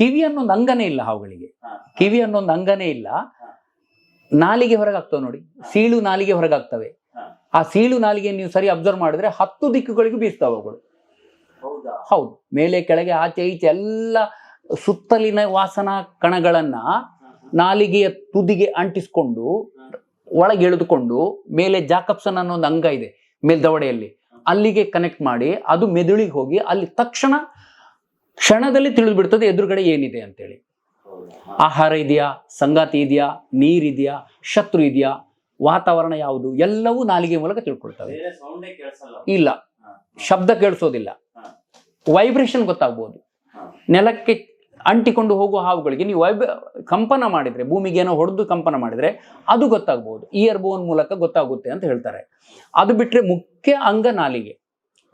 ಕಿವಿ ಅನ್ನೊಂದು ಅಂಗನೇ ಇಲ್ಲ ಹಾವುಗಳಿಗೆ. ಕಿವಿ ಅನ್ನೊಂದು ಅಂಗನೇ ಇಲ್ಲ. ನಾಲಿಗೆ ಹೊರಗಾಗ್ತವೆ ನೋಡಿ. ಸೀಳು ನಾಲಿಗೆ ಹೊರಗಾಗ್ತವೆ. ಆ ಸೀಳು ನಾಲಿಗೆ ನೀವು ಸರಿ ಅಬ್ಸರ್ವ್ ಮಾಡಿದ್ರೆ ಹತ್ತು ದಿಕ್ಕುಗಳಿಗೂ ಬೀಸ್ತಾವೆ ಅವುಗಳು. ಹೌದಾ? ಹೌದು. ಮೇಲೆ ಕೆಳಗೆ ಆಚೆ ಈಚೆ ಎಲ್ಲ ಸುತ್ತಲಿನ ವಾಸನಾ ಕಣಗಳನ್ನ ನಾಲಿಗೆಯ ತುದಿಗೆ ಅಂಟಿಸ್ಕೊಂಡು ಒಳಗೆ ಎಳೆದುಕೊಂಡು ಮೇಲೆ ಜಾಕಪ್ಸನ್ ಅನ್ನೋ ಒಂದು ಅಂಗ ಇದೆ ಮೇಲ್ದವಡೆಯಲ್ಲಿ. ಅಲ್ಲಿಗೆ ಕನೆಕ್ಟ್ ಮಾಡಿ ಅದು ಮೆದುಳಿಗೆ ಹೋಗಿ ಅಲ್ಲಿ ತಕ್ಷಣ ಕ್ಷಣದಲ್ಲಿ ತಿಳಿದು ಬಿಡ್ತದೆ ಎದುರುಗಡೆ ಏನಿದೆ ಅಂತೇಳಿ. ಆಹಾರ ಇದೆಯಾ ಸಂಗಾತಿ ಇದೆಯಾ ನೀರಿದೆಯಾ ಶತ್ರು ಇದೆಯಾ ವಾತಾವರಣ ಯಾವುದು ಎಲ್ಲವೂ ನಾಲಿಗೆ ಮೂಲಕ ತಿಳ್ಕೊಳ್ತವೆ. ಇಲ್ಲ. ಶಬ್ದ ಕೇಳಿಸೋದಿಲ್ಲ. ವೈಬ್ರೇಷನ್ ಗೊತ್ತಾಗ್ಬೋದು. ನೆಲಕ್ಕೆ ಅಂಟಿಕೊಂಡು ಹೋಗುವ ಹಾವುಗಳಿಗೆ ನೀವು ವೈಬ್ ಕಂಪನ ಮಾಡಿದ್ರೆ ಭೂಮಿಗೆ ಏನೋ ಹೊಡೆದು ಕಂಪನ ಮಾಡಿದ್ರೆ ಅದು ಗೊತ್ತಾಗ್ಬೋದು. ಇಯರ್ ಬೋನ್ ಮೂಲಕ ಗೊತ್ತಾಗುತ್ತೆ ಅಂತ ಹೇಳ್ತಾರೆ. ಅದು ಬಿಟ್ರೆ ಮುಖ್ಯ ಅಂಗ ನಾಲಿಗೆ.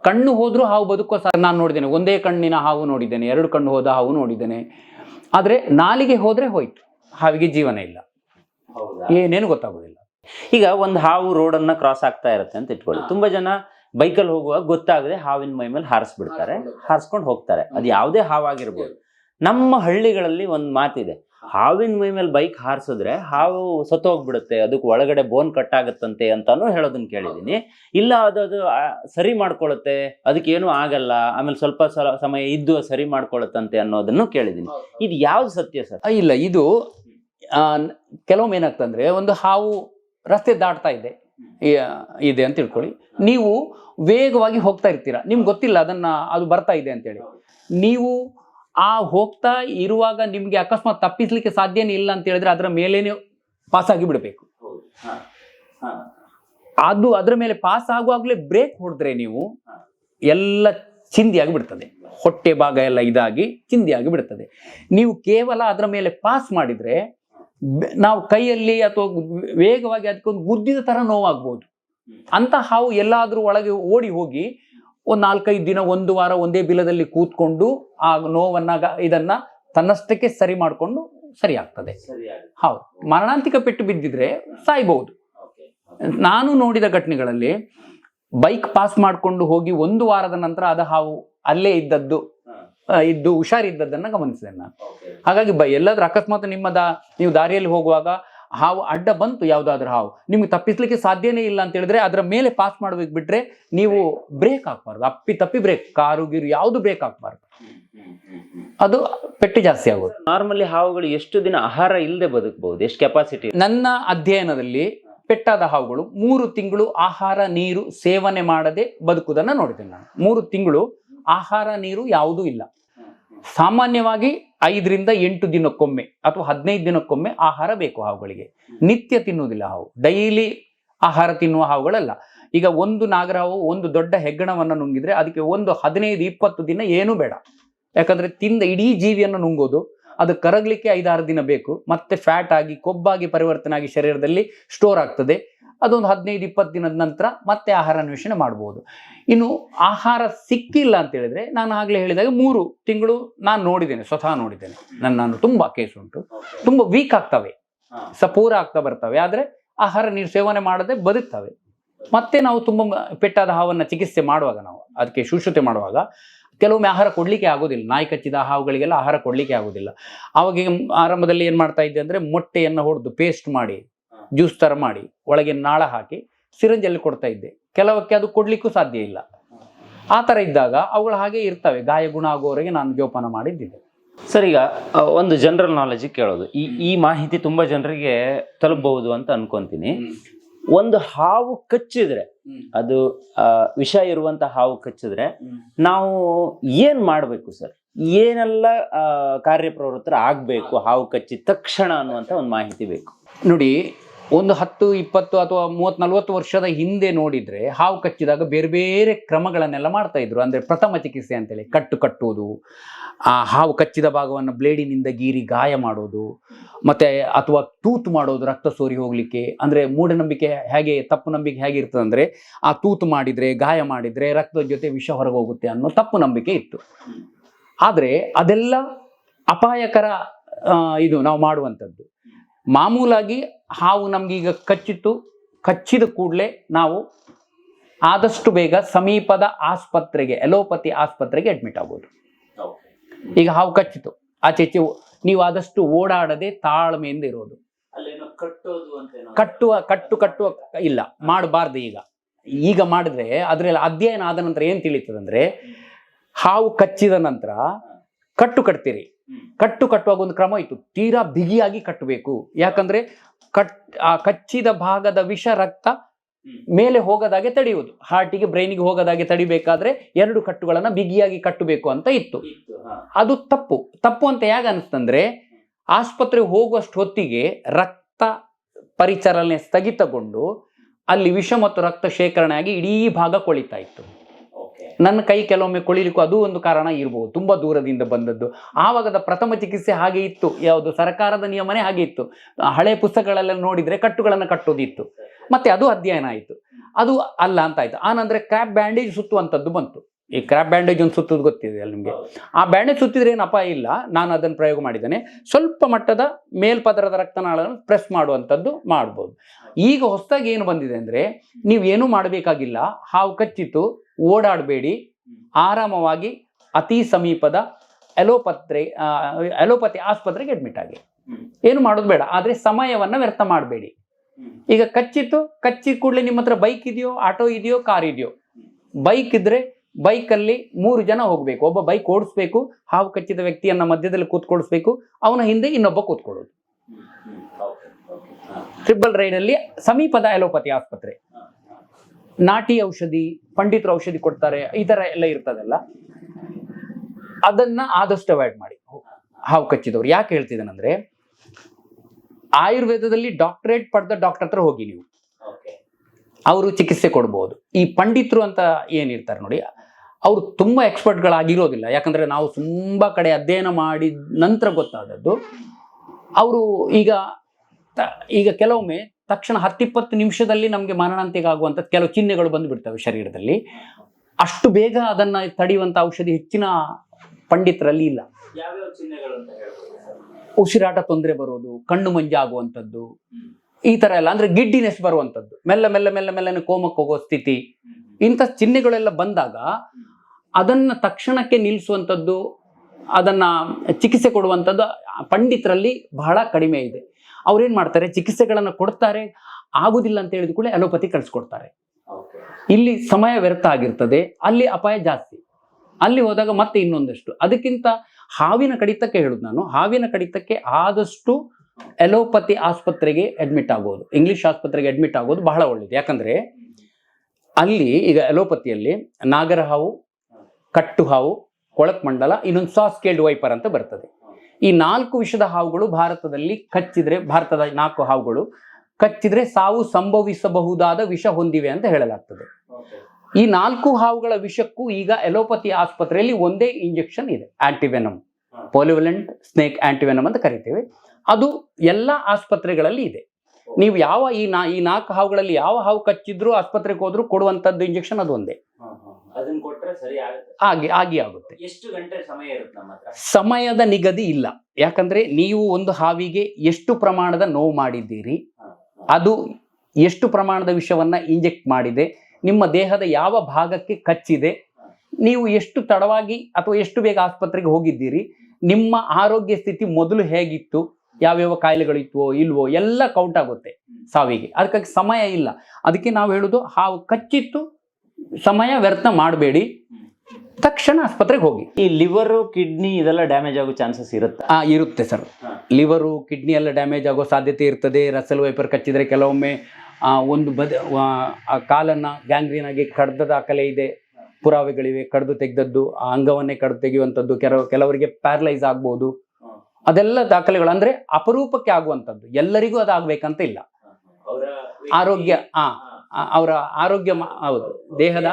ಕಣ್ಣು ಹೋದರೂ ಹಾವು ಬದುಕೋ ಸಹ ನಾನು ನೋಡಿದ್ದೇನೆ. ಒಂದೇ ಕಣ್ಣಿನ ಹಾವು ನೋಡಿದ್ದೇನೆ. ಎರಡು ಕಣ್ಣು ಹೋದ ಹಾವು ನೋಡಿದ್ದೇನೆ. ಆದ್ರೆ ನಾಲಿಗೆ ಹೋದರೆ ಹೋಯ್ತು. ಹಾವಿಗೆ ಜೀವನ ಇಲ್ಲ. ಹೌದಾ? ಏನೇನು ಗೊತ್ತಾಗೋದಿಲ್ಲ. ಈಗ ಒಂದು ಹಾವು ರೋಡನ್ನ ಕ್ರಾಸ್ ಆಗ್ತಾ ಇರುತ್ತೆ ಅಂತ ಇಟ್ಕೊಳ್ಳಿ. ತುಂಬಾ ಜನ ಬೈಕಲ್ಲಿ ಹೋಗುವಾಗ ಗೊತ್ತಾಗದೆ ಹಾವಿನ ಮೈ ಮೇಲೆ ಹಾರಿಸ್ಬಿಡ್ತಾರೆ. ಹಾರಿಸ್ಕೊಂಡು ಹೋಗ್ತಾರೆ. ಅದು ಯಾವುದೇ ಹಾವಾಗಿರ್ಬೋದು. ನಮ್ಮ ಹಳ್ಳಿಗಳಲ್ಲಿ ಒಂದು ಮಾತಿದೆ. ಹಾವಿನ ಮೈ ಮೇಲೆ ಬೈಕ್ ಹಾರಿಸಿದ್ರೆ ಹಾವು ಸತ್ತೋಗ್ಬಿಡುತ್ತೆ ಅದಕ್ಕೆ ಒಳಗಡೆ ಬೋನ್ ಕಟ್ ಆಗುತ್ತಂತೆ ಅಂತಾನು ಹೇಳೋದನ್ನ ಕೇಳಿದೀನಿ ಇಲ್ಲ ಅದು ಅದು ಸರಿ ಮಾಡ್ಕೊಳುತ್ತೆ ಅದಕ್ಕೇನು ಆಗಲ್ಲ ಆಮೇಲೆ ಸ್ವಲ್ಪ ಸಲ- ಸಮಯ ಇದ್ದು ಸರಿ ಮಾಡ್ಕೊಳತ್ತಂತೆ ಅನ್ನೋದನ್ನು ಕೇಳಿದ್ದೀನಿ. ಇದು ಯಾವ್ದು ಸತ್ಯ ಸರ್? ಇಲ್ಲ ಇದು ಕೆಲವೊಮ್ಮೆ ಏನಾಗ್ತಂದ್ರೆ ಒಂದು ಹಾವು ರಸ್ತೆ ದಾಟ್ತಾ ಇದೆ ಇದೆ ಅಂತ ತಿಳ್ಕೊಳ್ಳಿ. ನೀವು ವೇಗವಾಗಿ ಹೋಗ್ತಾ ಇರ್ತೀರಾ ನಿಮ್ಗೆ ಗೊತ್ತಿಲ್ಲ ಅದನ್ನ ಅದು ಬರ್ತಾ ಇದೆ ಅಂತೇಳಿ. ನೀವು ಆ ಹೋಗ್ತಾ ಇರುವಾಗ ನಿಮ್ಗೆ ಅಕಸ್ಮಾತ್ ತಪ್ಪಿಸ್ಲಿಕ್ಕೆ ಸಾಧ್ಯನೇ ಇಲ್ಲ ಅಂತ ಹೇಳಿದ್ರೆ ಅದರ ಮೇಲೇನೆ ಪಾಸ್ ಆಗಿ ಬಿಡಬೇಕು. ಅದು ಅದರ ಮೇಲೆ ಪಾಸ್ ಆಗುವಾಗಲೇ ಬ್ರೇಕ್ ಹೊಡೆದ್ರೆ ನೀವು ಎಲ್ಲ ಚಿಂದಿಯಾಗಿ ಬಿಡ್ತದೆ. ಹೊಟ್ಟೆ ಭಾಗ ಎಲ್ಲ ಇದಾಗಿ ಚಿಂದಿಯಾಗಿ ಬಿಡ್ತದೆ. ನೀವು ಕೇವಲ ಅದರ ಮೇಲೆ ಪಾಸ್ ಮಾಡಿದ್ರೆ ನಾವು ಕೈಯಲ್ಲಿ ಅಥವಾ ವೇಗವಾಗಿ ಅದಕ್ಕೊಂದು ಗುದ್ದಿದ ತರ ನೋವಾಗ್ಬೋದು. ಅಂತ ಹಾವು ಎಲ್ಲಾದರೂ ಒಳಗೆ ಓಡಿ ಹೋಗಿ ಒಂದು ನಾಲ್ಕೈದು ದಿನ ಒಂದು ವಾರ ಒಂದೇ ಬಿಲದಲ್ಲಿ ಕೂತ್ಕೊಂಡು ಆ ನೋವನ್ನ ಇದನ್ನ ತನ್ನಷ್ಟಕ್ಕೆ ಸರಿ ಮಾಡಿಕೊಂಡು ಸರಿ ಆಗ್ತದೆ ಹೌದು. ಮರಣಾಂತಿಕ ಪೆಟ್ಟು ಬಿದ್ದಿದ್ರೆ ಸಾಯ್ಬಹುದು ನಾನು ನೋಡಿದ ಘಟನೆಗಳಲ್ಲಿ ಬೈಕ್ ಪಾಸ್ ಮಾಡಿಕೊಂಡು ಹೋಗಿ ಒಂದು ವಾರದ ನಂತರ ಅದು ಹಾವು ಅಲ್ಲೇ ಇದ್ದದ್ದು ಇದ್ದು ಹುಷಾರಿದ್ದದ್ದನ್ನ ಗಮನಿಸಿದೆ ನಾನು. ಹಾಗಾಗಿ ಬ ಎಲ್ಲಾದ್ರೂ ಅಕಸ್ಮಾತ್ ನಿಮ್ಮ ದಾ ನೀವು ದಾರಿಯಲ್ಲಿ ಹೋಗುವಾಗ ಹಾವು ಅಡ್ಡ ಬಂತು ಯಾವುದಾದ್ರೂ ಹಾವು. ನಿಮ್ಗೆ ತಪ್ಪಿಸ್ಲಿಕ್ಕೆ ಸಾಧ್ಯನೇ ಇಲ್ಲ ಅಂತ ಹೇಳಿದ್ರೆ ಅದರ ಮೇಲೆ ಪಾಸ್ ಮಾಡ್ಬೇಕು ಬಿಟ್ರೆ ನೀವು ಬ್ರೇಕ್ ಹಾಕ್ಬಾರ್ದು ಅಪ್ಪಿ ತಪ್ಪಿ ಬ್ರೇಕ್ ಕಾರು ಗೀರು ಯಾವುದು ಬ್ರೇಕ್ ಹಾಕ್ಬಾರ್ದು ಅದು ಪೆಟ್ಟು ಜಾಸ್ತಿ ಆಗೋದು. ನಾರ್ಮಲಿ ಹಾವುಗಳು ಎಷ್ಟು ದಿನ ಆಹಾರ ಇಲ್ಲದೆ ಬದುಕಬಹುದು ಎಷ್ಟು ಕೆಪಾಸಿಟಿ ನನ್ನ ಅಧ್ಯಯನದಲ್ಲಿ ಪೆಟ್ಟಾದ ಹಾವುಗಳು ಮೂರು ತಿಂಗಳು ಆಹಾರ ನೀರು ಸೇವನೆ ಮಾಡದೆ ಬದುಕುವುದನ್ನು ನೋಡಿದ್ದೇನೆ ನಾನು. ಮೂರು ತಿಂಗಳು ಆಹಾರ ನೀರು ಯಾವುದೂ ಇಲ್ಲ. ಸಾಮಾನ್ಯವಾಗಿ ಐದರಿಂದ ಎಂಟು ದಿನಕ್ಕೊಮ್ಮೆ ಅಥವಾ ಹದಿನೈದು ದಿನಕ್ಕೊಮ್ಮೆ ಆಹಾರ ಬೇಕು ಹಾವುಗಳಿಗೆ. ನಿತ್ಯ ತಿನ್ನುವುದಿಲ್ಲ ಹಾವು. ಡೈಲಿ ಆಹಾರ ತಿನ್ನುವ ಹಾವುಗಳಲ್ಲ. ಈಗ ಒಂದು ನಾಗರಹಾವು, ಒಂದು ದೊಡ್ಡ ಹೆಗ್ಗಣವನ್ನು ನುಂಗಿದ್ರೆ ಅದಕ್ಕೆ ಒಂದು ಹದಿನೈದು, ಇಪ್ಪತ್ತು ದಿನ ಏನೂ ಬೇಡ. ಯಾಕಂದ್ರೆ ತಿಂದ ಇಡೀ ಜೀವಿಯನ್ನು ನುಂಗೋದು, ಅದು ಕರಗಲಿಕ್ಕೆ ಐದಾರು ದಿನ ಬೇಕು, ಮತ್ತೆ ಫ್ಯಾಟ್ ಆಗಿ, ಕೊಬ್ಬಾಗಿ ಪರಿವರ್ತನೆ ಆಗಿ ಶರೀರದಲ್ಲಿ ಸ್ಟೋರ್ ಆಗ್ತದೆ. ಅದೊಂದು ಹದಿನೈದು ಇಪ್ಪತ್ತು ದಿನದ ನಂತರ ಮತ್ತೆ ಆಹಾರ ಅನ್ವೇಷಣೆ ಮಾಡ್ಬೋದು. ಇನ್ನು ಆಹಾರ ಸಿಕ್ಕಿಲ್ಲ ಅಂತ ಹೇಳಿದ್ರೆ ನಾನು ಆಗ್ಲೇ ಹೇಳಿದಾಗ ಮೂರು ತಿಂಗಳು ನಾನು ನೋಡಿದ್ದೇನೆ ಸ್ವತಃ ನೋಡಿದ್ದೇನೆ. ನನ್ನ ತುಂಬ ತುಂಬಾ ಕೇಸ್ ಉಂಟು. ತುಂಬಾ ವೀಕ್ ಆಗ್ತವೆ. ಸಪೂರ ಆಗ್ತಾ ಬರ್ತವೆ. ಆದರೆ ಆಹಾರ ನೀರು ಸೇವನೆ ಮಾಡದೆ ಬದುಕ್ತವೆ. ಮತ್ತೆ ನಾವು ತುಂಬ ಪೆಟ್ಟಾದ ಹಾವನ್ನ ಚಿಕಿತ್ಸೆ ಮಾಡುವಾಗ ನಾವು ಅದಕ್ಕೆ ಶುಶ್ರುತೆ ಮಾಡುವಾಗ ಕೆಲವೊಮ್ಮೆ ಆಹಾರ ಕೊಡಲಿಕ್ಕೆ ಆಗೋದಿಲ್ಲ. ನಾಯಿ ಕಚ್ಚಿದ ಹಾವುಗಳಿಗೆಲ್ಲ ಆಹಾರ ಕೊಡಲಿಕ್ಕೆ ಆಗೋದಿಲ್ಲ. ಆವಾಗ ಆರಂಭದಲ್ಲಿ ಏನು ಮಾಡ್ತಾ ಇದ್ದೆ ಅಂದರೆ ಮೊಟ್ಟೆಯನ್ನು ಹೊಡೆದು ಪೇಸ್ಟ್ ಮಾಡಿ ಜ್ಯೂಸ್ ಥರ ಮಾಡಿ ಒಳಗೆ ನಾಳ ಹಾಕಿ ಸಿರಂಜಲ್ಲಿ ಕೊಡ್ತಾ ಇದ್ದೆ. ಕೆಲವಕ್ಕೆ ಅದು ಕೊಡ್ಲಿಕ್ಕೂ ಸಾಧ್ಯ ಇಲ್ಲ. ಆ ಥರ ಇದ್ದಾಗ ಅವುಗಳ ಹಾಗೆ ಇರ್ತವೆ. ಗಾಯ ಗುಣ ಆಗುವವರೆಗೆ ನಾನು ಜೋಪಾನ ಮಾಡಿದ್ದಿದ್ದೆ. ಸರ್ ಈಗ ಒಂದು ಜನರಲ್ ನಾಲೆಜ್ ಕೇಳೋದು. ಈ ಈ ಮಾಹಿತಿ ತುಂಬಾ ಜನರಿಗೆ ತಲುಪಬಹುದು ಅಂತ ಅನ್ಕೊಂತೀನಿ. ಒಂದು ಹಾವು ಕಚ್ಚಿದ್ರೆ ಅದು ವಿಷ ಇರುವಂತ ಹಾವು ಕಚ್ಚಿದ್ರೆ ನಾವು ಏನ್ ಮಾಡಬೇಕು ಸರ್? ಏನೆಲ್ಲ ಕಾರ್ಯಪ್ರವೃತ್ತರ ಆಗ್ಬೇಕು ಹಾವು ಕಚ್ಚಿದ ತಕ್ಷಣ ಅನ್ನುವಂತ ಒಂದು ಮಾಹಿತಿ ಬೇಕು. ನೋಡಿ ಒಂದು ಹತ್ತು, ಇಪ್ಪತ್ತು ಅಥವಾ ಮೂವತ್ತು, ನಲ್ವತ್ತು ವರ್ಷದ ಹಿಂದೆ ನೋಡಿದರೆ ಹಾವು ಕಚ್ಚಿದಾಗ ಬೇರೆ ಬೇರೆ ಕ್ರಮಗಳನ್ನೆಲ್ಲ ಮಾಡ್ತಾ ಇದ್ರು. ಅಂದರೆ ಪ್ರಥಮ ಚಿಕಿತ್ಸೆ ಅಂತೇಳಿ ಕಟ್ಟು ಕಟ್ಟುವುದು, ಆ ಹಾವು ಕಚ್ಚಿದ ಭಾಗವನ್ನು ಬ್ಲೇಡಿನಿಂದ ಗೀರಿ ಗಾಯ ಮಾಡೋದು, ಮತ್ತು ಅಥವಾ ತೂತು ಮಾಡೋದು ರಕ್ತ ಸೋರಿ ಹೋಗಲಿಕ್ಕೆ. ಅಂದರೆ ಮೂಢನಂಬಿಕೆ ಹೇಗೆ, ತಪ್ಪು ನಂಬಿಕೆ ಹೇಗಿರ್ತದೆ ಅಂದರೆ ಆ ತೂತು ಮಾಡಿದರೆ, ಗಾಯ ಮಾಡಿದರೆ ರಕ್ತದ ಜೊತೆ ವಿಷ ಹೊರಗೆ ಹೋಗುತ್ತೆ ಅನ್ನೋ ತಪ್ಪು ನಂಬಿಕೆ ಇತ್ತು. ಆದರೆ ಅದೆಲ್ಲ ಅಪಾಯಕರ ಇದು ನಾವು ಮಾಡುವಂಥದ್ದು. ಮಾಮೂಲಾಗಿ ಹಾವು ನಮಗೀಗ ಕಚ್ಚಿತ್ತು ಕಚ್ಚಿದ ಕೂಡಲೇ ನಾವು ಆದಷ್ಟು ಬೇಗ ಸಮೀಪದ ಆಸ್ಪತ್ರೆಗೆ ಎಲೋಪತಿ ಆಸ್ಪತ್ರೆಗೆ ಅಡ್ಮಿಟ್ ಆಗ್ಬೋದು. ಈಗ ಹಾವು ಕಚ್ಚಿತು ಆಚೆ ಈಚೆ ನೀವು ಆದಷ್ಟು ಓಡಾಡದೆ ತಾಳ್ಮೆಯಿಂದ ಇರೋದು. ಕಟ್ಟುವ ಕಟ್ಟು ಕಟ್ಟುವ ಇಲ್ಲ ಮಾಡಬಾರ್ದು ಈಗ. ಈಗ ಮಾಡಿದ್ರೆ ಅದರಲ್ಲಿ ಅಧ್ಯಯನ ಆದ ನಂತರ ಏನ್ ತಿಳಿತದಂದ್ರೆ ಹಾವು ಕಚ್ಚಿದ ನಂತರ ಕಟ್ಟು ಕಟ್ತೀರಿ. ಕಟ್ಟು ಕಟ್ಟುವಾಗ ಒಂದು ಕ್ರಮ ಇತ್ತು. ತೀರಾ ಬಿಗಿಯಾಗಿ ಕಟ್ಟಬೇಕು. ಯಾಕಂದ್ರೆ ಕಟ್ ಆ ಕಚ್ಚಿದ ಭಾಗದ ವಿಷ ರಕ್ತ ಮೇಲೆ ಹೋಗದಾಗೆ ತಡೆಯುವುದು. ಹಾರ್ಟಿಗೆ ಬ್ರೈನಿಗೆ ಹೋಗದಾಗೆ ತಡಿಬೇಕಾದ್ರೆ ಎರಡು ಕಟ್ಟುಗಳನ್ನ ಬಿಗಿಯಾಗಿ ಕಟ್ಟಬೇಕು ಅಂತ ಇತ್ತು. ಅದು ತಪ್ಪು. ತಪ್ಪು ಅಂತ ಹೇಗೆ ಅನಿಸ್ತಂದ್ರೆ ಆಸ್ಪತ್ರೆಗೆ ಹೋಗುವಷ್ಟು ಹೊತ್ತಿಗೆ ರಕ್ತ ಪರಿಚಲನೆ ಸ್ಥಗಿತಗೊಂಡು ಅಲ್ಲಿ ವಿಷ ಮತ್ತು ರಕ್ತ ಶೇಖರಣೆ ಆಗಿ ಇಡೀ ಭಾಗ ಕೊಳಿತಾ ಇತ್ತು. ನನ್ನ ಕೈ ಕೆಲವೊಮ್ಮೆ ಕೊಳಿಲಿಕ್ಕೂ ಅದು ಒಂದು ಕಾರಣ ಇರಬಹುದು ತುಂಬಾ ದೂರದಿಂದ ಬಂದದ್ದು. ಆವಾಗದ ಪ್ರಥಮ ಚಿಕಿತ್ಸೆ ಹಾಗೆ ಇತ್ತು. ಯಾವುದು ಸರ್ಕಾರದ ನಿಯಮನೇ ಹಾಗೆ ಇತ್ತು. ಹಳೆ ಪುಸ್ತಕಗಳೆಲ್ಲ ನೋಡಿದ್ರೆ ಕಟ್ಟುಗಳನ್ನು ಕಟ್ಟೋದಿತ್ತು. ಮತ್ತೆ ಅದು ಅಧ್ಯಯನ ಆಯಿತು. ಅದು ಅಲ್ಲ ಅಂತ ಆಯ್ತು. ಆನಂದ್ರೆ ಕ್ರ್ಯಾಪ್ ಬ್ಯಾಂಡೇಜ್ ಸುತ್ತುವಂಥದ್ದು ಬಂತು. ಈ ಕ್ರ್ಯಾಪ್ ಬ್ಯಾಂಡೇಜ್ ಒಂದು ಸುತ್ತೋದು ಗೊತ್ತಿದೆ ನಿಮಗೆ. ಆ ಬ್ಯಾಂಡೇಜ್ ಸುತ್ತಿದ್ರೆ ಏನು ಅಪಾಯ ಇಲ್ಲ. ನಾನು ಅದನ್ನು ಪ್ರಯೋಗ ಮಾಡಿದ್ದೇನೆ. ಸ್ವಲ್ಪ ಮಟ್ಟದ ಮೇಲ್ಪದರದ ರಕ್ತನಾಳಗಳನ್ನು ಪ್ರೆಸ್ ಮಾಡುವಂಥದ್ದು ಮಾಡ್ಬೋದು. ಈಗ ಹೊಸದಾಗಿ ಏನು ಬಂದಿದೆ ಅಂದರೆ ನೀವು ಏನೂ ಮಾಡಬೇಕಾಗಿಲ್ಲ. ಹಾವು ಕಚ್ಚಿತು ಓಡಾಡಬೇಡಿ. ಆರಾಮವಾಗಿ ಅತಿ ಸಮೀಪದ ಅಲೋಪತ್ರೆ ಅಲೋಪತಿ ಆಸ್ಪತ್ರೆಗೆ ಅಡ್ಮಿಟ್ ಆಗಿ. ಏನು ಮಾಡೋದು ಬೇಡ ಆದರೆ ಸಮಯವನ್ನು ವ್ಯರ್ಥ ಮಾಡಬೇಡಿ. ಈಗ ಕಚ್ಚಿತ್ತು ಕಚ್ಚಿ ಕೂಡಲೇ ನಿಮ್ಮ ಹತ್ರ ಬೈಕ್ ಇದೆಯೋ ಆಟೋ ಇದೆಯೋ ಕಾರ್ ಇದೆಯೋ? ಬೈಕ್ ಇದ್ರೆ ಬೈಕಲ್ಲಿ ಮೂರು ಜನ ಹೋಗಬೇಕು. ಒಬ್ಬ ಬೈಕ್ ಓಡಿಸ್ಬೇಕು ಹಾವು ಕಚ್ಚಿದ ವ್ಯಕ್ತಿಯನ್ನ ಮಧ್ಯದಲ್ಲಿ ಕೂತ್ಕೊಳಿಸ್ಬೇಕು ಅವನ ಹಿಂದೆ ಇನ್ನೊಬ್ಬ ಕೂತ್ಕೊಳ್ಳೋದು. ಟ್ರಿಬಲ್ ರೈಡಲ್ಲಿ ಸಮೀಪದ ಅಲೋಪತಿ ಆಸ್ಪತ್ರೆ. ನಾಟಿ ಔಷಧಿ ಪಂಡಿತರು ಔಷಧಿ ಕೊಡ್ತಾರೆ ಈ ಥರ ಎಲ್ಲ ಇರ್ತದಲ್ಲ. ಅದನ್ನ ಆದಷ್ಟು ಅವಾಯ್ಡ್ ಮಾಡಿ. ಹಾವು ಕಚ್ಚಿದವ್ರು. ಯಾಕೆ ಹೇಳ್ತಿದ್ದಾನಂದ್ರೆ ಆಯುರ್ವೇದದಲ್ಲಿ ಡಾಕ್ಟರೇಟ್ ಪಡೆದ ಡಾಕ್ಟರ್ ಹತ್ರ ಹೋಗಿ ನೀವು. ಅವರು ಚಿಕಿತ್ಸೆ ಕೊಡ್ಬೋದು. ಈ ಪಂಡಿತರು ಅಂತ ಏನಿರ್ತಾರೆ ನೋಡಿ ಅವರು ತುಂಬ ಎಕ್ಸ್ಪರ್ಟ್ಗಳಾಗಿರೋದಿಲ್ಲ ಯಾಕಂದ್ರೆ ನಾವು ತುಂಬ ಕಡೆ ಅಧ್ಯಯನ ಮಾಡಿದ ನಂತರ ಗೊತ್ತಾದದ್ದು. ಅವರು ಈಗ ಈಗ ಕೆಲವೊಮ್ಮೆ ತಕ್ಷಣ ಹತ್ತಿಪ್ಪತ್ತು ನಿಮಿಷದಲ್ಲಿ ನಮಗೆ ಮರಣಾಂತಿಕ ಆಗುವಂಥ ಕೆಲವು ಚಿಹ್ನೆಗಳು ಬಂದು ಬಿಡ್ತವೆ ಶರೀರದಲ್ಲಿ. ಅಷ್ಟು ಬೇಗ ಅದನ್ನ ತಡೆಯುವಂಥ ಔಷಧಿ ಹೆಚ್ಚಿನ ಪಂಡಿತರಲ್ಲಿ ಇಲ್ಲ. ಉಸಿರಾಟ ತೊಂದರೆ ಬರೋದು ಕಣ್ಣು ಮಂಜಾಗುವಂಥದ್ದು ಈ ಥರ ಎಲ್ಲ. ಅಂದ್ರೆ ಗಿಡ್ಡಿನೆಸ್ ಬರುವಂಥದ್ದು. ಮೆಲ್ಲ ಮೆಲ್ಲ ಮೆಲ್ಲ ಮೆಲ್ಲನೆ ಕೋಮಕ್ಕೆ ಹೋಗೋ ಸ್ಥಿತಿ. ಇಂಥ ಚಿಹ್ನೆಗಳೆಲ್ಲ ಬಂದಾಗ ಅದನ್ನ ತಕ್ಷಣಕ್ಕೆ ನಿಲ್ಲಿಸುವಂಥದ್ದು ಅದನ್ನ ಚಿಕಿತ್ಸೆ ಕೊಡುವಂಥದ್ದು ಪಂಡಿತರಲ್ಲಿ ಬಹಳ ಕಡಿಮೆ ಇದೆ. ಅವ್ರೇನ್ ಮಾಡ್ತಾರೆ? ಚಿಕಿತ್ಸೆಗಳನ್ನು ಕೊಡ್ತಾರೆ ಆಗುದಿಲ್ಲ ಅಂತ ಹೇಳಿದ ಕೂಡ ಅಲೋಪತಿ ಕಳಿಸ್ಕೊಡ್ತಾರೆ. ಇಲ್ಲಿ ಸಮಯ ವ್ಯರ್ಥ ಆಗಿರ್ತದೆ ಅಲ್ಲಿ ಅಪಾಯ ಜಾಸ್ತಿ. ಅಲ್ಲಿ ಹೋದಾಗ ಮತ್ತೆ ಇನ್ನೊಂದಷ್ಟು. ಅದಕ್ಕಿಂತ ಹಾವಿನ ಕಡಿತಕ್ಕೆ ಹೇಳುದು ನಾನು ಹಾವಿನ ಕಡಿತಕ್ಕೆ ಆದಷ್ಟು ಎಲೋಪತಿ ಆಸ್ಪತ್ರೆಗೆ ಅಡ್ಮಿಟ್ ಆಗೋದು. ಇಂಗ್ಲಿಷ್ ಆಸ್ಪತ್ರೆಗೆ ಅಡ್ಮಿಟ್ ಆಗೋದು ಬಹಳ ಒಳ್ಳೇದು. ಯಾಕಂದ್ರೆ ಅಲ್ಲಿ ಈಗ ಎಲೋಪತಿಯಲ್ಲಿ ನಾಗರ ಹಾವು ಕಟ್ಟು ಹಾವು ಕೊಳಕ್ ಮಂಡಲ ಇನ್ನೊಂದು ಸಾಸ್ಕೇಲ್ಡ್ ವೈಪರ್ ಅಂತ ಬರ್ತದೆ. ಈ ನಾಲ್ಕು ವಿಷದ ಹಾವುಗಳು ಭಾರತದಲ್ಲಿ ಕಚ್ಚಿದ್ರೆ ಭಾರತದ ನಾಲ್ಕು ಹಾವುಗಳು ಕಚ್ಚಿದ್ರೆ ಸಾವು ಸಂಭವಿಸಬಹುದಾದ ವಿಷ ಹೊಂದಿವೆ ಅಂತ ಹೇಳಲಾಗ್ತದೆ. ಈ ನಾಲ್ಕು ಹಾವುಗಳ ವಿಷಕ್ಕೂ ಈಗ ಎಲೋಪತಿ ಆಸ್ಪತ್ರೆಯಲ್ಲಿ ಒಂದೇ ಇಂಜೆಕ್ಷನ್ ಇದೆ ಆಂಟಿವೆನಮ್. ಪೋಲಿವಲೆಂಟ್ ಸ್ನೇಕ್ ಆಂಟಿವೆನಮ್ ಅಂತ ಕರಿತೇವೆ. ಅದು ಎಲ್ಲ ಆಸ್ಪತ್ರೆಗಳಲ್ಲಿ ಇದೆ. ನೀವು ಯಾವ ಈ ನಾ ಈ ನಾಲ್ಕು ಹಾವುಗಳಲ್ಲಿ ಯಾವ ಹಾವು ಕಚ್ಚಿದ್ರು ಆಸ್ಪತ್ರೆಗೆ ಹೋದ್ರು ಕೊಡುವಂತದ್ದು ಇಂಜೆಕ್ಷನ್ ಅದು ಒಂದೇ. ಅದನ್ನ ಕೊಟ್ರೆ ಸರಿ ಆಗುತ್ತೆ. ಆಗಿ ಆಗಿ ಆಗುತ್ತೆ. ಎಷ್ಟು ಗಂಟೆ ಸಮಯ ಇರುತ್ತೆ ನಮ್ಮ ಹತ್ರ? ಸಮಯದ ನಿಗದಿ ಇಲ್ಲ. ಯಾಕಂದ್ರೆ ನೀವು ಒಂದು ಹಾವಿಗೆ ಎಷ್ಟು ಪ್ರಮಾಣದ ನೋವು ಮಾಡಿದ್ದೀರಿ ಅದು ಎಷ್ಟು ಪ್ರಮಾಣದ ವಿಷವನ್ನ ಇಂಜೆಕ್ಟ್ ಮಾಡಿದೆ ನಿಮ್ಮ ದೇಹದ ಯಾವ ಭಾಗಕ್ಕೆ ಕಚ್ಚಿದೆ ನೀವು ಎಷ್ಟು ತಡವಾಗಿ ಅಥವಾ ಎಷ್ಟು ಬೇಗ ಆಸ್ಪತ್ರೆಗೆ ಹೋಗಿದ್ದೀರಿ ನಿಮ್ಮ ಆರೋಗ್ಯ ಸ್ಥಿತಿ ಮೊದಲು ಹೇಗಿತ್ತು ಯಾವ್ಯಾವ ಕಾಯಿಲೆಗಳಿತ್ವೋ ಇಲ್ವೋ ಎಲ್ಲ ಕೌಂಟ್ ಆಗುತ್ತೆ ಸಾವಿಗೆ. ಅದಕ್ಕಾಗಿ ಸಮಯ ಇಲ್ಲ. ಅದಕ್ಕೆ ನಾವು ಹೇಳೋದು ಹಾವು ಕಚ್ಚಿತ್ತು ಸಮಯ ವ್ಯರ್ಥ ಮಾಡಬೇಡಿ. ತಕ್ಷಣ ಆಸ್ಪತ್ರೆಗೆ ಹೋಗಿ. ಈ ಲಿವರ್ ಕಿಡ್ನಿ ಇದೆಲ್ಲ ಡ್ಯಾಮೇಜ್ ಆಗೋ ಚಾನ್ಸಸ್ ಇರುತ್ತೆ? ಆ, ಇರುತ್ತೆ ಸರ್. ಲಿವರು ಕಿಡ್ನಿ ಎಲ್ಲ ಡ್ಯಾಮೇಜ್ ಆಗೋ ಸಾಧ್ಯತೆ ಇರ್ತದೆ. ರಸಲ್ ವೈಪರ್ ಕಚ್ಚಿದ್ರೆ ಕೆಲವೊಮ್ಮೆ ಆ, ಒಂದು ಬದ ಕಾಲನ್ನ ಗ್ಯಾಂಗ್ರೀನ್ ಆಗಿ ಕಡ್ದ ದಾಖಲೆ ಇದೆ. ಪುರಾವೆಗಳಿವೆ. ಕಡ್ದು ತೆಗೆದದ್ದು ಆ ಅಂಗವನ್ನೇ ಕಡ್ದು ತೆಗೆಯುವಂಥದ್ದು ಕೆಲವು ಕೆಲವರಿಗೆ ಪ್ಯಾರಲೈಸ್ ಆಗ್ಬೋದು. ಅದೆಲ್ಲ ದಾಖಲೆಗಳು ಅಂದ್ರೆ ಅಪರೂಪಕ್ಕೆ ಆಗುವಂಥದ್ದು. ಎಲ್ಲರಿಗೂ ಅದಾಗಬೇಕಂತ ಇಲ್ಲ. ಆರೋಗ್ಯ ಆ- ಅವರ ಆರೋಗ್ಯ ಹೌದು ದೇಹದ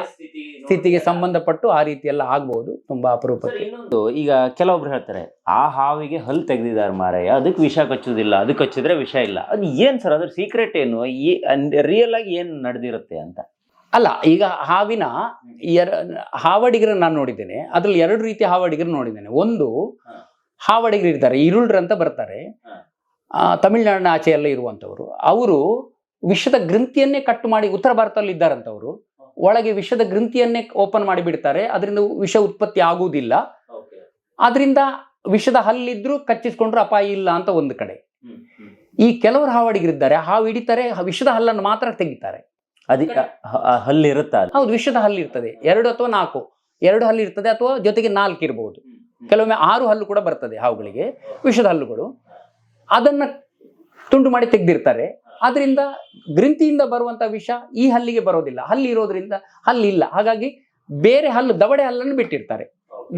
ಸ್ಥಿತಿಗೆ ಸಂಬಂಧಪಟ್ಟು ಆ ರೀತಿ ಎಲ್ಲ ಆಗ್ಬಹುದು ತುಂಬಾ ಅಪರೂಪಕ್ಕೆ. ಇನ್ನೊಂದು ಈಗ ಕೆಲವೊಬ್ರು ಹೇಳ್ತಾರೆ ಆ ಹಾವಿಗೆ ಹಲ್ಲು ತೆಗೆದಿದ್ದಾರೆ ಮಾರಾಯ ಅದಕ್ಕೆ ವಿಷ ಕಚ್ಚುದಿಲ್ಲ ಅದಕ್ಕೆ ಕಚ್ಚಿದ್ರೆ ವಿಷ ಇಲ್ಲ ಅದು ಏನ್ ಸರ್ ಅದ್ರ ಸೀಕ್ರೆಟ್ ಏನು? ರಿಯಲ್ ಆಗಿ ಏನ್ ನಡೆದಿರುತ್ತೆ ಅಂತ? ಅಲ್ಲ ಈಗ ಹಾವಿನ ಎರ ಹಾವಡಿಗರನ್ನ ನಾನು ನೋಡಿದ್ದೇನೆ ಅದ್ರಲ್ಲಿ ಎರಡು ರೀತಿಯ ಹಾವಡಿಗರು ನೋಡಿದ್ದೇನೆ ಒಂದು. ಹಾವಡಿಗರು ಇರ್ತಾರೆ ಇರುಳ್ರು ಅಂತ ಬರ್ತಾರೆ ತಮಿಳ್ನಾಡಿನ ಆಚೆ ಎಲ್ಲ ಇರುವಂತವರು ಅವರು ವಿಷದ ಗ್ರಂಥಿಯನ್ನೇ ಕಟ್ ಮಾಡಿ ಉತ್ತರ ಭಾರತದಲ್ಲಿ ಇದ್ದಾರಂತವರು. ಒಳಗೆ ವಿಷದ ಗ್ರಂಥಿಯನ್ನೇ ಓಪನ್ ಮಾಡಿ ಬಿಡ್ತಾರೆ ಅದರಿಂದ ವಿಷ ಉತ್ಪತ್ತಿ ಆಗುವುದಿಲ್ಲ. ಆದ್ರಿಂದ ವಿಷದ ಹಲ್ಲಿದ್ರೂ ಕಚ್ಚಿಸ್ಕೊಂಡ್ರು ಅಪಾಯ ಇಲ್ಲ ಅಂತ ಒಂದು ಕಡೆ. ಈ ಕೆಲವರು ಹಾವಡಿಗರಿದ್ದಾರೆ. ಹಾವು ಹಿಡಿತಾರೆ ವಿಷದ ಹಲ್ಲನ್ನು ಮಾತ್ರ ತೆಗಿತಾರೆ. ಅದಕ್ಕೆ ಹಲ್ಲಿ ಇರುತ್ತಾ ಅದು ಹೌದು ವಿಷದ ಹಲ್ಲಿರ್ತದೆ ಎರಡು ಅಥವಾ ನಾಲ್ಕು. ಎರಡು ಹಲ್ಲು ಇರ್ತದೆ ಅಥವಾ ಜೊತೆಗೆ ನಾಲ್ಕು ಇರಬಹುದು ಕೆಲವೊಮ್ಮೆ ಆರು ಹಲ್ಲು ಕೂಡ ಬರ್ತದೆ ಹಾವುಗಳಿಗೆ. ವಿಷದ ಹಲ್ಲುಗಳು. ಅದನ್ನ ತುಂಡು ಮಾಡಿ ತೆಗೆದಿರ್ತಾರೆ. ಅದರಿಂದ ಗ್ರಂಥಿಯಿಂದ ಬರುವಂತ ವಿಷ ಈ ಹಲ್ಲಿಗೆ ಬರೋದಿಲ್ಲ. ಹಲ್ಲಿ ಇರೋದ್ರಿಂದ ಹಲ್ಲಿಲ್ಲ ಹಾಗಾಗಿ ಬೇರೆ ಹಲ್ಲು ದವಡೆ ಹಲ್ಲನ್ನು ಬಿಟ್ಟಿರ್ತಾರೆ.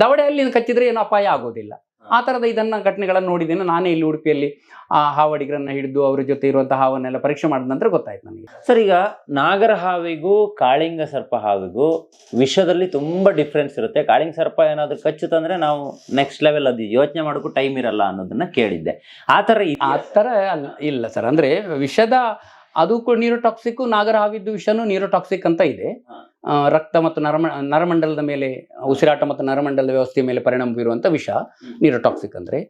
ದವಡೆ ಹಲ್ಲಿನ ಕಚ್ಚಿದ್ರೆ ಏನು ಅಪಾಯ ಆಗೋದಿಲ್ಲ. ಆ ಥರದ ಇದನ್ನ ಘಟನೆಗಳನ್ನು ನೋಡಿದ್ದೇನೆ. ನಾನೇ ಇಲ್ಲಿ ಉಡುಪಿಯಲ್ಲಿ ಆ ಹಾವಡಿಗರನ್ನ ಹಿಡಿದು ಅವ್ರ ಜೊತೆ ಇರುವಂಥ ಹಾವನ್ನೆಲ್ಲ ಪರೀಕ್ಷೆ ಮಾಡಿದ ನಂತರ ಗೊತ್ತಾಯ್ತು ನನಗೆ. ಸರ್ ಈಗ ನಾಗರ ಹಾವಿಗೂ ಕಾಳಿಂಗ ಸರ್ಪ ಹಾವಿಗೂ ವಿಷದಲ್ಲಿ ತುಂಬ ಡಿಫ್ರೆನ್ಸ್ ಇರುತ್ತೆ. ಕಾಳಿಂಗ ಸರ್ಪ ಏನಾದ್ರು ಕಚ್ಚುತ್ತಂದ್ರೆ ನಾವು ನೆಕ್ಸ್ಟ್ ಲೆವೆಲ್ ಅದು ಯೋಚನೆ ಮಾಡೋಕ್ಕೂ ಟೈಮ್ ಇರಲ್ಲ ಅನ್ನೋದನ್ನ ಕೇಳಿದ್ದೆ. ಆ ಥರ ಆ ಥರ ಇಲ್ಲ ಸರ್. ಅಂದರೆ ವಿಷದ ಅದು ಕೂಡ ನಾಗರ ಹಾವಿದ್ದು ವಿಷನು ನೀರೋಟಾಕ್ಸಿಕ್ ಅಂತ ಇದೆ. ರಕ್ತ ಮತ್ತು ನರಮ ನರಮಂಡಲದ ಮೇಲೆ ಉಸಿರಾಟ ಮತ್ತು ನರಮಂಡಲದ ವ್ಯವಸ್ಥೆಯ ಮೇಲೆ ಪರಿಣಾಮ ಬೀರುವಂಥ ವಿಷ ನೀರೋಟಾಕ್ಸಿಕ್ ಅಂದ್ರೆ.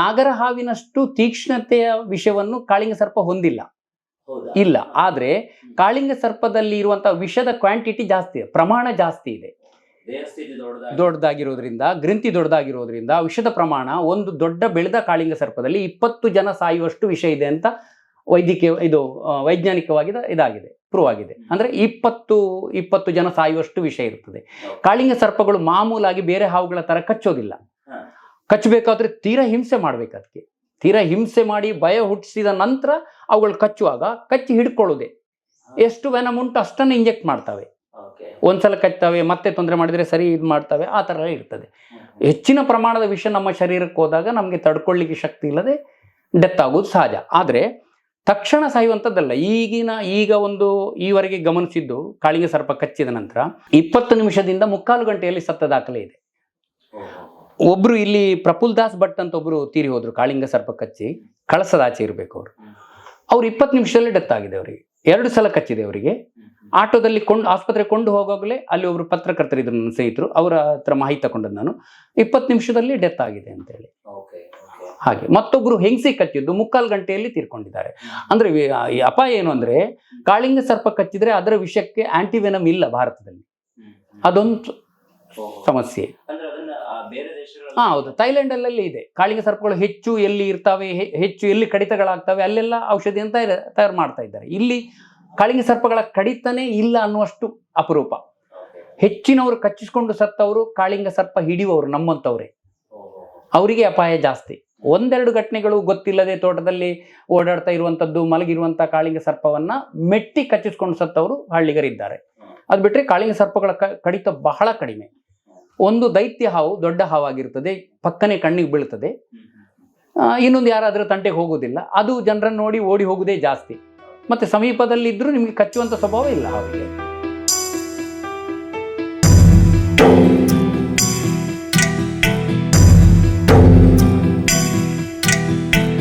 ನಾಗರ ಹಾವಿನಷ್ಟು ತೀಕ್ಷ್ಣತೆಯ ವಿಷವನ್ನು ಕಾಳಿಂಗ ಸರ್ಪ ಹೊಂದಿಲ್ಲ. ಇಲ್ಲ. ಆದರೆ ಕಾಳಿಂಗ ಸರ್ಪದಲ್ಲಿ ಇರುವಂಥ ವಿಷದ ಕ್ವಾಂಟಿಟಿ ಜಾಸ್ತಿ ಇದೆ, ಪ್ರಮಾಣ ಜಾಸ್ತಿ ಇದೆ. ದೊಡ್ಡದಾಗಿರೋದ್ರಿಂದ ಗ್ರಂಥಿ ದೊಡ್ಡದಾಗಿರೋದ್ರಿಂದ ವಿಷದ ಪ್ರಮಾಣ ಒಂದು ದೊಡ್ಡ ಬೆಳೆದ ಕಾಳಿಂಗ ಸರ್ಪದಲ್ಲಿ ಇಪ್ಪತ್ತು ಜನ ಸಾಯುವಷ್ಟು ವಿಷ ಇದೆ ಅಂತ ವೈದ್ಯಕೀಯ ಇದು ವೈಜ್ಞಾನಿಕವಾಗಿದ ವೈಜ್ಞಾನಿಕವಾಗಿ ಇದಾಗಿದೆ. ಪ್ರೂವ್ ಆಗಿದೆ. ಅಂದರೆ ಇಪ್ಪತ್ತು ಇಪ್ಪತ್ತು ಜನ ಸಾಯುವಷ್ಟು ವಿಷಯ ಇರ್ತದೆ. ಕಾಳಿಂಗ ಸರ್ಪಗಳು ಮಾಮೂಲಾಗಿ ಬೇರೆ ಹಾವುಗಳ ಥರ ಕಚ್ಚೋದಿಲ್ಲ. ಕಚ್ಚಬೇಕಾದ್ರೆ ತೀರ ಹಿಂಸೆ ಮಾಡ್ಬೇಕು ಅದಕ್ಕೆ ತೀರಾ ಹಿಂಸೆ ಮಾಡಿ ಭಯ ಹುಟ್ಟಿಸಿದ ನಂತರ ಅವುಗಳು ಕಚ್ಚುವಾಗ ಕಚ್ಚಿ ಹಿಡ್ಕೊಳ್ಳೋದೆ ಎಷ್ಟು ವೆನಮ್ ಉಂಟು ಅಷ್ಟನ್ನು ಇಂಜೆಕ್ಟ್ ಮಾಡ್ತವೆ. ಒಂದ್ಸಲ ಕಚ್ತವೆ ಮತ್ತೆ ತೊಂದರೆ ಮಾಡಿದರೆ ಸರಿ ಇದು ಮಾಡ್ತವೆ ಆ ಥರ ಇರ್ತದೆ. ಹೆಚ್ಚಿನ ಪ್ರಮಾಣದ ವಿಷ ನಮ್ಮ ಶರೀರಕ್ಕೆ ಹೋದಾಗ ನಮಗೆ ತಡ್ಕೊಳ್ಳಿಕ್ಕೆ ಶಕ್ತಿ ಇಲ್ಲದೆ ಡೆತ್ ಆಗೋದು ಸಹಜ. ಆದರೆ ತಕ್ಷಣ ಸಾಯುವಂಥದ್ದಲ್ಲ. ಈಗಿನ ಈಗ ಒಂದು ಈವರೆಗೆ ಗಮನಿಸಿದ್ದು ಕಾಳಿಂಗ ಸರ್ಪ ಕಚ್ಚಿದ ನಂತರ ಇಪ್ಪತ್ತು ನಿಮಿಷದಿಂದ ಮುಕ್ಕಾಲು ಗಂಟೆಯಲ್ಲಿ ಸತ್ತ ದಾಖಲೆ ಇದೆ. ಒಬ್ರು ಇಲ್ಲಿ ಪ್ರಫುಲ್ ದಾಸ್ ಭಟ್ ಅಂತ ಒಬ್ರು ತೀರಿ ಹೋದ್ರು ಕಾಳಿಂಗ ಸರ್ಪ ಕಚ್ಚಿ ಕಳಸದಾಚೆ ಇರಬೇಕು ಅವರು. ಅವ್ರು ಇಪ್ಪತ್ತು ನಿಮಿಷದಲ್ಲಿ ಡೆತ್ ಆಗಿದೆ ಅವರಿಗೆ. ಎರಡು ಸಲ ಕಚ್ಚಿದೆ ಅವರಿಗೆ. ಆಟೋದಲ್ಲಿ ಕೊಂಡು ಆಸ್ಪತ್ರೆ ಕೊಂಡು ಹೋಗೋಗ್ಲೇ ಅಲ್ಲಿ ಒಬ್ರು ಪತ್ರಕರ್ತರಿದ್ರು ನನ್ನ ಸ್ನೇಹಿತರು ಅವರ ಹತ್ರ ಮಾಹಿತಿ ತಗೊಂಡದ್ದು ನಾನು. ಇಪ್ಪತ್ತು ನಿಮಿಷದಲ್ಲಿ ಡೆತ್ ಆಗಿದೆ ಅಂತ ಹೇಳಿ ಹಾಗೆ. ಮತ್ತೊಬ್ರು ಹೆಂಗಸಿ ಕಚ್ಚಿದ್ದು ಮುಕ್ಕಾಲು ಗಂಟೆಯಲ್ಲಿ ತೀರ್ಕೊಂಡಿದ್ದಾರೆ. ಅಂದ್ರೆ ಈ ಅಪಾಯ ಏನು ಅಂದ್ರೆ ಕಾಳಿಂಗ ಸರ್ಪ ಕಚ್ಚಿದ್ರೆ ಅದರ ವಿಷಯಕ್ಕೆ ಆಂಟಿವೆನಮ್ ಇಲ್ಲ ಭಾರತದಲ್ಲಿ. ಅದೊಂದು ಸಮಸ್ಯೆ. ಹಾ ಹೌದು. ಥೈಲ್ಯಾಂಡ್ ಅಲ್ಲೆಲ್ಲ ಇದೆ. ಕಾಳಿಂಗ ಸರ್ಪಗಳು ಹೆಚ್ಚು ಎಲ್ಲಿ ಇರ್ತಾವೆ ಹೆಚ್ಚು ಎಲ್ಲಿ ಕಡಿತಗಳಾಗ್ತವೆ ಅಲ್ಲೆಲ್ಲ ಔಷಧಿ ಅಂತ ತಯಾರು ಮಾಡ್ತಾ ಇದ್ದಾರೆ. ಇಲ್ಲಿ ಕಾಳಿಂಗ ಸರ್ಪಗಳ ಕಡಿತನೇ ಇಲ್ಲ ಅನ್ನುವಷ್ಟು ಅಪರೂಪ. ಹೆಚ್ಚಿನವರು ಕಚ್ಚಿಸ್ಕೊಂಡು ಸತ್ತವರು ಕಾಳಿಂಗ ಸರ್ಪ ಹಿಡಿಯುವವರು ನಮ್ಮಂತವ್ರೆ. ಅವರಿಗೆ ಅಪಾಯ ಜಾಸ್ತಿ. ಒಂದೆರಡು ಘಟನೆಗಳು ಗೊತ್ತಿಲ್ಲದೆ ತೋಟದಲ್ಲಿ ಓಡಾಡ್ತಾ ಇರುವಂಥದ್ದು ಮಲಗಿರುವಂಥ ಕಾಳಿಂಗ ಸರ್ಪವನ್ನು ಮೆಟ್ಟಿ ಕಚ್ಚಿಸ್ಕೊಂಡು ಸತ್ತವರು ಹಳ್ಳಿಗರಿದ್ದಾರೆ. ಅದು ಬಿಟ್ಟರೆ ಕಾಳಿಂಗ ಸರ್ಪಗಳ ಕಡಿತ ಬಹಳ ಕಡಿಮೆ. ಒಂದು ದೈತ್ಯ ಹಾವು ದೊಡ್ಡ ಹಾವಾಗಿರ್ತದೆ, ಪಕ್ಕನೆ ಕಣ್ಣಿಗೆ ಬೀಳ್ತದೆ. ಇನ್ನೊಂದು ಯಾರಾದರೂ ತಂಟೆಗೆ ಹೋಗೋದಿಲ್ಲ. ಅದು ಜನರನ್ನು ನೋಡಿ ಓಡಿ ಹೋಗುವುದೇ ಜಾಸ್ತಿ. ಮತ್ತು ಸಮೀಪದಲ್ಲಿದ್ದರೂ ನಿಮಗೆ ಕಚ್ಚುವಂಥ ಸ್ವಭಾವ ಇಲ್ಲ ಹಾವಿಗೆ.